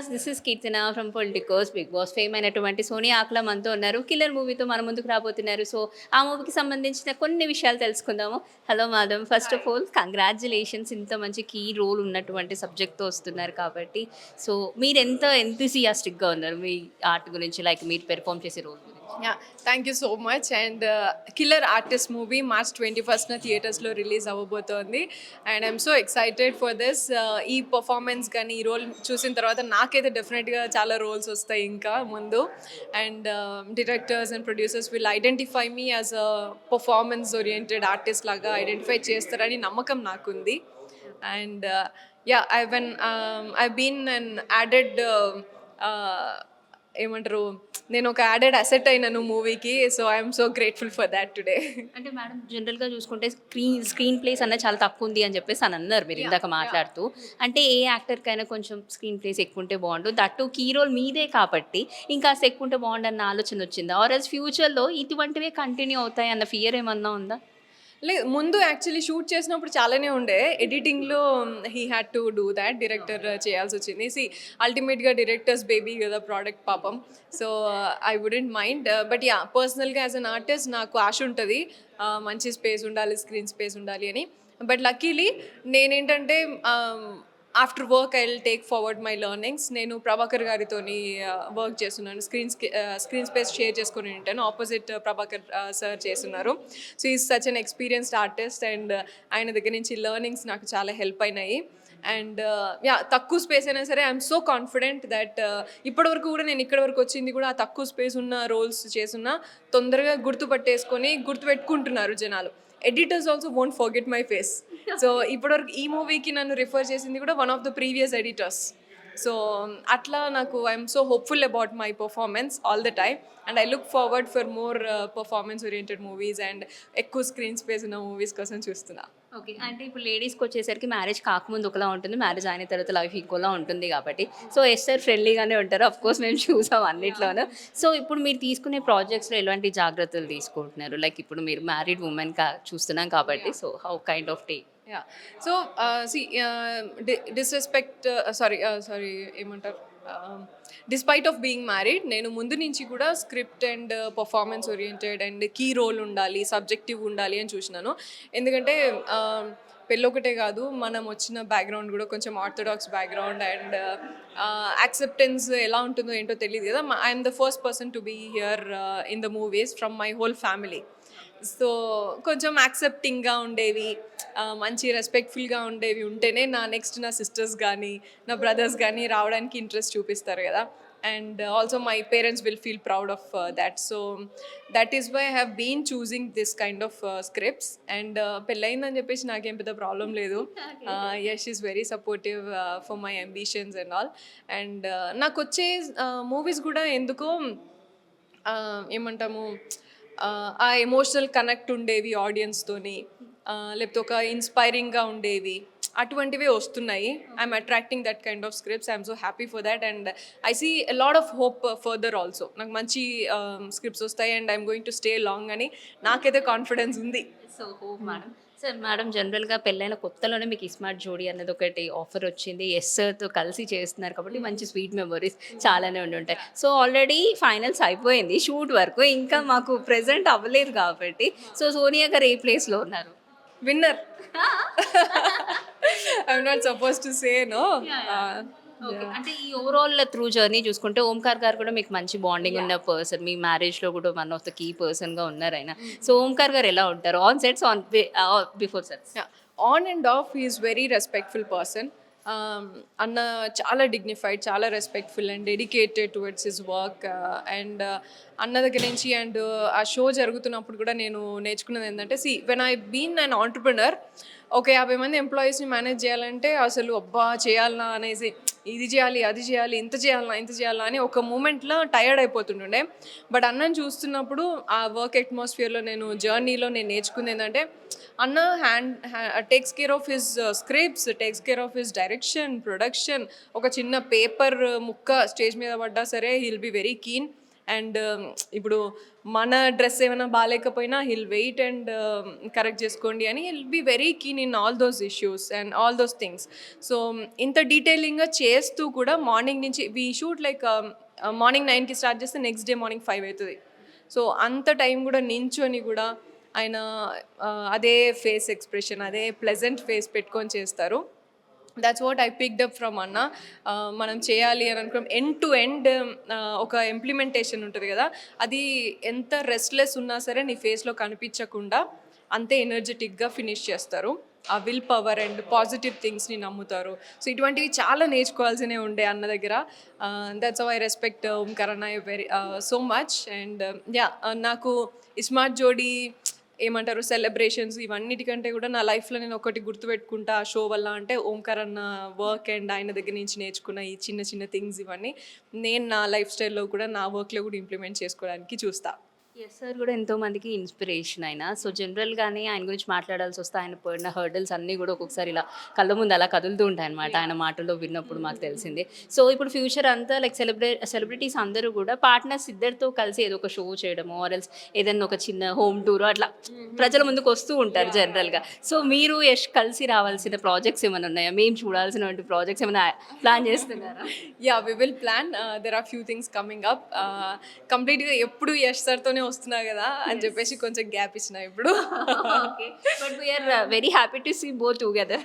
Viewers this is Keerthana from Politicos Bigg Boss fame అయినటువంటి సోనియా ఆకుల మనతో ఉన్నారు. కిల్లర్ మూవీతో మన ముందుకు రాబోతున్నారు. సో ఆ మూవీకి సంబంధించిన కొన్ని విషయాలు తెలుసుకుందాము. Hello Madhav first of all congratulations ఇంత మంచి కీ రోల్ ఉన్నటువంటి సబ్జెక్ట్తో వస్తున్నారు కాబట్టి. సో మీరు ఎంత ఎంతూసియాస్టిక్గా ఉన్నారు మీ ఆర్ట్ గురించి? లైక్ మీరు పెర్ఫామ్ చేసే రోల్ గురించి. Yeah thank you so much and Killer Artist movie March twenty ఫస్ట్న థియేటర్స్లో release అవ్వబోతోంది and I'm so excited for this ఈ పర్ఫార్మెన్స్ కానీ ఈ రోల్ చూసిన తర్వాత నాకైతే డెఫినెట్గా చాలా రోల్స్ వస్తాయి ఇంకా ముందు. And directors and producers will identify me as a performance oriented artist లాగా ఐడెంటిఫై చేస్తారని నమ్మకం నాకుంది. And yeah I when I been an added ఏమంటారు నేను ఒక యాడెడ్ అసెట్ అయినాను మూవీకి so I'm so grateful for that today అంటే మేడం జనరల్గా చూసుకుంటే స్క్రీన్ స్క్రీన్ ప్లేస్ అన్న చాలా తక్కువ ఉంది అని చెప్పేసి అని అన్నారు మీరు ఇందాక మాట్లాడుతూ. అంటే ఏ యాక్టర్కైనా కొంచెం స్క్రీన్ ప్లేస్ ఎక్కువ ఉంటే బాగుండు దట్టు కీ రోల్ మీదే కాబట్టి ఇంకా ఎక్కువ ఉంటే బాగుండు అన్న ఆలోచన వచ్చిందా? ఆర్ ఎల్స్ ఫ్యూచర్లో ఇటువంటివే కంటిన్యూ అవుతాయి అన్న ఫియర్ ఏమన్నా ఉందా? లేదు ముందు యాక్చువల్లీ షూట్ చేసినప్పుడు చాలానే ఉండే. ఎడిటింగ్లో he had to do that director చేయాల్సి వచ్చింది. సి అల్టిమేట్గా డైరెక్టర్స్ బేబీ కదా ప్రోడక్ట్ పాపం. So I wouldn't mind but yeah పర్సనల్గా యాజ్ అన్ ఆర్టిస్ట్ నాకు ఆశ ఉంటుంది. Uh, మంచి స్పేస్ ఉండాలి స్క్రీన్ స్పేస్ ఉండాలి అని. బట్ లక్కీలీ నేనేంటంటే after work I will take forward my learnings నేను ప్రభాకర్ గారితో వర్క్ చేస్తున్నాను. స్క్రీన్ స్క్రీన్ స్పేస్ షేర్ చేసుకుని ఉంటాను. ఆపోజిట్ ప్రభాకర్ సార్ చేస్తున్నారు. So is such an experienced artist and ఆయన దగ్గర నుంచి లెర్నింగ్స్ నాకు చాలా హెల్ప్ అయినాయి. అండ్ యా uh, తక్కువ స్పేస్ అయినా సరే ఐఎమ్ సో కాన్ఫిడెంట్ దట్ ఇప్పటివరకు కూడా నేను ఇక్కడ వరకు వచ్చింది కూడా ఆ తక్కువ స్పేస్ ఉన్న రోల్స్ చేస్తున్నా. తొందరగా గుర్తుపట్టేసుకొని గుర్తుపెట్టుకుంటున్నారు జనాలు. Editors also won't forget my face so ఇప్పటివరకు ఈ మూవీకి నన్ను రిఫర్ చేసింది కూడా one of the previous editors so అట్లా నాకు I'm so hopeful about my performance all the time and I look forward for more performance oriented movies and ఎక్కువ screen space ఉన్న మూవీస్ కోసం చూస్తున్నా. ఓకే. అంటే ఇప్పుడు లేడీస్కి వచ్చేసరికి మ్యారేజ్ కాకముందు ఒకలా ఉంటుంది మ్యారేజ్ అయిన తర్వాత లైఫ్ ఇంకోలా ఉంటుంది కాబట్టి. సో ఎస్ఆర్ ఫ్రెండ్లీగానే ఉంటారు. అఫ్ కోర్స్ మేము చూసాం అన్నిట్లోనూ. సో ఇప్పుడు మీరు తీసుకునే ప్రాజెక్ట్స్లో ఎలాంటి జాగ్రత్తలు తీసుకుంటున్నారు? లైక్ ఇప్పుడు మీరు మ్యారీడ్ ఉమెన్ కా చూస్తున్నాం కాబట్టి. So how kind of take yeah so see disrespect sorry sorry ఏమంటారు? డిస్పైట్ ఆఫ్ బీయింగ్ మ్యారీడ్ నేను ముందు నుంచి కూడా script and performance oriented and key role ఉండాలి సబ్జెక్టివ్ ఉండాలి అని చూసినాను. ఎందుకంటే um, పెళ్ళొకటే కాదు మనం వచ్చిన బ్యాక్గ్రౌండ్ కూడా కొంచెం ఆర్థడాక్స్ బ్యాక్గ్రౌండ్ అండ్ యాక్సెప్టెన్స్ ఎలా ఉంటుందో ఏంటో తెలియదు కదా. I'm the first person to be here in the movies from my whole family so కొంచెం యాక్సెప్టింగ్గా ఉండేవి మంచి రెస్పెక్ట్ఫుల్గా ఉండేవి ఉంటేనే నా నెక్స్ట్ నా సిస్టర్స్ కానీ నా బ్రదర్స్ కానీ రావడానికి ఇంట్రెస్ట్ చూపిస్తారు కదా. And also my parents will feel proud of that so that is why I have been choosing this kind of scripts and పెళ్ళయిందని చెప్పేసి నాకేం పెద్ద ప్రాబ్లం లేదు. Yes is very supportive for my ambitions and all and నాకు వచ్చే movies కూడా ఎందుకో ఏమంటాము ఆ, ఎమోషనల్ కనెక్ట్ ఉండేవి ఆడియన్స్తోని లేకపోతే ఒక ఇన్స్పైరింగ్గా ఉండేవి. అటువంటివే వస్తున్నాయి. I'm attracting that kind of scripts I'm so happy for that and I see lot of hope further also నాకు మంచి స్క్రిప్ట్స్ వస్తాయి. And I'm going to stay long అని నాకైతే కాన్ఫిడెన్స్ ఉంది. So hope madam sir madam జనరల్గా పెళ్ళైన కొత్తలోనే మీకు స్మార్ట్ జోడీ అనేది ఒకటి ఆఫర్ వచ్చింది. ఎస్తో కలిసి చేస్తున్నారు కాబట్టి మంచి స్వీట్ మెమరీస్ చాలానే ఉండి ఉంటాయి. సో ఆల్రెడీ ఫైనల్స్ అయిపోయింది షూట్ వరకు. ఇంకా మాకు ప్రెజెంట్ అవ్వలేదు కాబట్టి. సో సోనియా గారు ఏ ప్లేస్లో ఉన్నారు? Winner I'm not suppose to say no అంటే ఈ ఓవరాల్ త్రూ జర్నీ చూసుకుంటే ఓంకార్ గారు కూడా మీకు మంచి బాండింగ్ ఉన్న పర్సన్ మీ మ్యారేజ్లో కూడా వన్ ఆఫ్ ద కీ పర్సన్గా ఉన్నారు ఆయన. సో ఓంకార్ గారు ఎలా ఉంటారు? On sets on before sets on and off is very respectful person అన్న చాలా డిగ్నిఫైడ్ చాలా respectful and dedicated towards his work and uh, అన్న దగ్గర నుంచి అండ్ ఆ షో జరుగుతున్నప్పుడు కూడా నేను నేర్చుకున్నది ఏంటంటే see when I been an entrepreneur ఒక యాభై మంది ఎంప్లాయీస్ని మేనేజ్ చేయాలంటే అసలు అబ్బా చేయాలనా అనేసి ఇది చేయాలి అది చేయాలి ఇంత చేయాలనా ఇంత చేయాలనా అని ఒక మూమెంట్లో టయర్డ్ అయిపోతుంటుండే. బట్ అన్నని చూస్తున్నప్పుడు ఆ వర్క్ అట్మాస్ఫియర్లో నేను జర్నీలో నేను నేర్చుకుంది ఏంటంటే అన్న and takes care of his uh, scripts takes care of his direction production ఒక చిన్న పేపర్ ముక్క స్టేజ్ మీద పడ్డా సరే he'll be very keen. And ఇప్పుడు మన డ్రెస్ ఏమైనా బాగాలేకపోయినా హిల్ వెయిట్ అండ్ కరెక్ట్ చేసుకోండి అని he'll be very keen in all those issues and all those things so ఇంత డీటెయిలింగ్గా చేస్తూ కూడా మార్నింగ్ నుంచి వీ షూట్ లైక్ మార్నింగ్ నైన్కి స్టార్ట్ చేస్తే నెక్స్ట్ డే మార్నింగ్ ఫైవ్ అవుతుంది. సో అంత టైం కూడా నించొని కూడా ఆయన అదే ఫేస్ ఎక్స్ప్రెషన్ అదే ప్లెజెంట్ ఫేస్ పెట్టుకొని చేస్తారు. That's what I picked up from అన్న మనం చేయాలి అని అనుకున్నాం. ఎండ్ టు ఎండ్ ఒక ఇంప్లిమెంటేషన్ ఉంటుంది కదా. అది ఎంత రెస్ట్లెస్ ఉన్నా సరే నీ ఫేస్లో కనిపించకుండా అంతే ఎనర్జెటిక్గా ఫినిష్ చేస్తారు. ఆ విల్ పవర్ అండ్ పాజిటివ్ థింగ్స్ని నమ్ముతారు. సో ఇటువంటివి చాలా నేర్చుకోవాల్సినే ఉండే అన్న దగ్గర. That's I respect Omkar I very so much and yeah నాకు ఇస్మార్ట్ జోడీ ఏమంటారు సెలబ్రేషన్స్ ఇవన్నిటికంటే కూడా నా లైఫ్లో నేను ఒకటి గుర్తుపెట్టుకుంటా. ఆ షో వల్ల అంటే ఓంకార్ అన్న వర్క్ అండ్ ఆయన దగ్గర నుంచి నేర్చుకున్న ఈ చిన్న చిన్న థింగ్స్ ఇవన్నీ నేను నా లైఫ్ స్టైల్లో కూడా నా వర్క్లో కూడా ఇంప్లిమెంట్ చేసుకోవడానికి చూస్తాను ఎస్ సార్ కూడా ఎంతో మందికి ఇన్స్పిరేషన్ ఆయన సో జనరల్గానే ఆయన గురించి మాట్లాడాల్సి వస్తే ఆయన పడిన హర్డల్స్ అన్నీ కూడా ఒక్కొక్కసారి ఇలా కళ్ళ ముందు అలా కదులుతూ ఉంటాయి అనమాట ఆయన మాటల్లో విన్నప్పుడు మాకు తెలిసింది. సో ఇప్పుడు ఫ్యూచర్ అంతా లైక్ సెలబ్రే సెలబ్రిటీస్ అందరూ కూడా పార్ట్నర్స్ ఇద్దరితో కలిసి ఏదో ఒక షో చేయడము ఆర్ఎల్స్ ఏదైనా ఒక చిన్న హోమ్ టూర్ అట్లా ప్రజల ముందుకు వస్తూ ఉంటారు జనరల్గా సో మీరు యష్ కలిసి రావాల్సిన ప్రాజెక్ట్స్ ఏమైనా ఉన్నాయా? మేము చూడాల్సినటువంటి ప్రాజెక్ట్స్ ఏమైనా ప్లాన్ చేస్తున్నారా? Yeah we will plan there are few things coming up కంప్లీట్గా ఎప్పుడు యష్ సార్తోనే వస్తున్నా కదా అని చెప్పేసి కొంచెం గ్యాప్ ఇచ్చిన ఇప్పుడు. Okay but we're very happy to see both together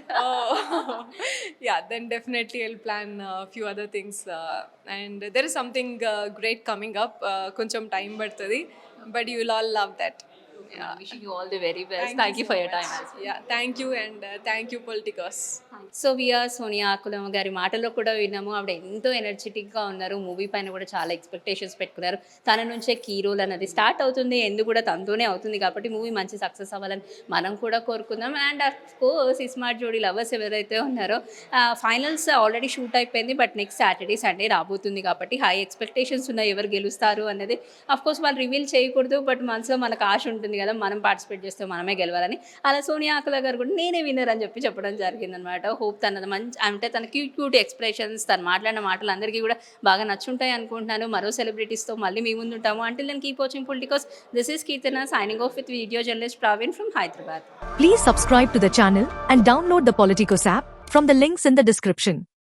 yeah then definitely will plan few other things and there is something great coming up కొంచెం టైం పడుతుంది but you will all love that wishing you all the very best thank you for your time yeah thank you and thank you Politicos so we're Sonia ఆకులమ్మ గారి మాటల్లో కూడా విన్నాము ఆవిడ ఎంతో ఎనర్జెటిక్గా ఉన్నారు మూవీ పైన కూడా చాలా ఎక్స్పెక్టేషన్స్ పెట్టుకున్నారు తన నుంచే కీ రోల్ అన్నది స్టార్ట్ అవుతుంది ఎందుకు కూడా తనతోనే అవుతుంది కాబట్టి మూవీ మంచి సక్సెస్ అవ్వాలని మనం కూడా కోరుకుందాం and of course Smart Jodi lovers ఎవరైతే ఉన్నారో ఫైనల్స్ ఆల్రెడీ షూట్ అయిపోయింది బట్ నెక్స్ట్ సాటర్డే సండే రాబోతుంది కాబట్టి హై ఎక్స్పెక్టేషన్స్ ఉన్నాయి ఎవరు గెలుస్తారు అనేది అఫ్ కోర్స్ వాళ్ళు రివీల్ చేయకూడదు బట్ మనసులో మనకు ఆశ ఉంటుంది. కదా మనం పార్టిసిపేట్ చేస్తే మనమే గెలవాలని. అలా సోనియా ఆకుల గారు కూడా నేనే విన్నర్ అని చెప్పి చెప్పడం జరిగిందనమాట. హోప్ తన మంచి అంటే తన క్యూట్ క్యూట్ ఎక్స్ప్రెషన్స్ తను మాట్లాడిన మాటలు అందరికీ కూడా బాగా నచ్చుంటాయి అనుకుంటున్నాను. మరో సెలబ్రిటీస్తో మళ్ళీ మీ ముందు ఉంటాము అంటే నేను keep watching Politicos this is Keerthana signing off with video journalist Praveen from Hyderabad please subscribe to the channel and download the Politicos app from the links in the description